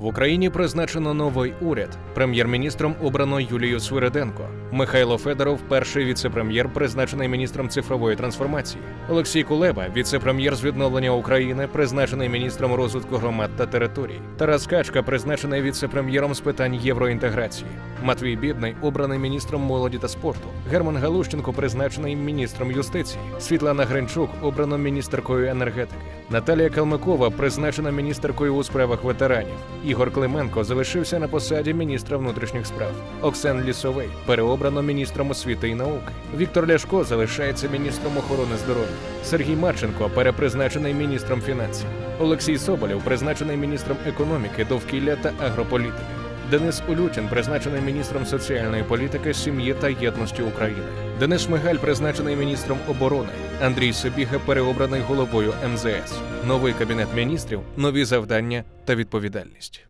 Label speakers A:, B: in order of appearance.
A: В Україні призначено новий уряд. Прем'єр-міністром обрано Юлію Свириденко. Михайло Федоров, перший віце-прем'єр, призначений міністром цифрової трансформації. Олексій Кулеба, віце-прем'єр з відновлення України, призначений міністром розвитку громад та територій. Тарас Качка, призначений віце-прем'єром з питань євроінтеграції. Матвій Бідний, обраний міністром молоді та спорту. Герман Галущенко, призначений міністром юстиції. Світлана Гринчук, обрано міністеркою енергетики. Наталія Калмикова, призначена міністеркою у справах ветеранів. Ігор Клименко залишився на посаді міністра внутрішніх справ. Оксен Лісовий переобрано міністром освіти і науки. Віктор Ляшко залишається міністром охорони здоров'я. Сергій Марченко перепризначений міністром фінансів. Олексій Соболєв призначений міністром економіки, довкілля та агрополітики. Денис Улючин призначений міністром соціальної політики, сім'ї та єдності України. Денис Мигаль призначений міністром оборони. Андрій Собіга переобраний головою МЗС. Новий кабінет міністрів, нові завдання та відповідальність.